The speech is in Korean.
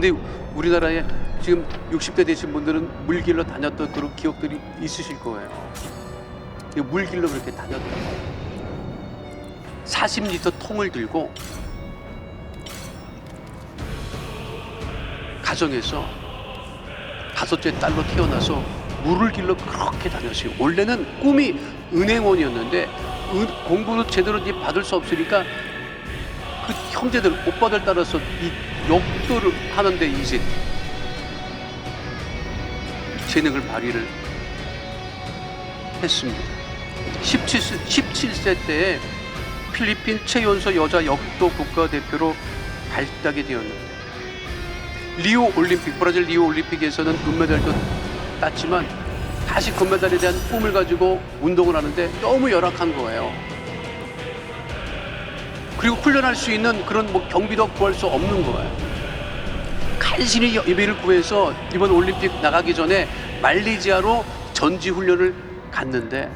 근데 우리나라에 지금 60대 되신 분들은 물길로 다녔던 그런 기억들이 있으실 거예요. 이 물길로 그렇게 다녔다고. 40리터 통을 들고 가정에서 다섯째 딸로 태어나서 물을 길러 그렇게 다녔어요. 원래는 꿈이 은행원이었는데 은- 공부도 제대로 받을 수 없으니까 그 형제들 오빠들 따라서 이 역도를 하는데 이제 재능을 발휘를 했습니다. 17세, 17세 때에 필리핀 최연소 여자 역도 국가대표로 발탁이 되었는데 리오 올림픽 브라질 리오 올림픽에서는 금메달도 땄지만 다시 금메달에 대한 꿈을 가지고 운동을 하는데 너무 열악한 거예요. 그리고 훈련할 수 있는 그런 뭐 경비도 구할 수 없는 거예요. 간신히 예비를 구해서 이번 올림픽 나가기 전에 말레이시아로 전지 훈련을 갔는데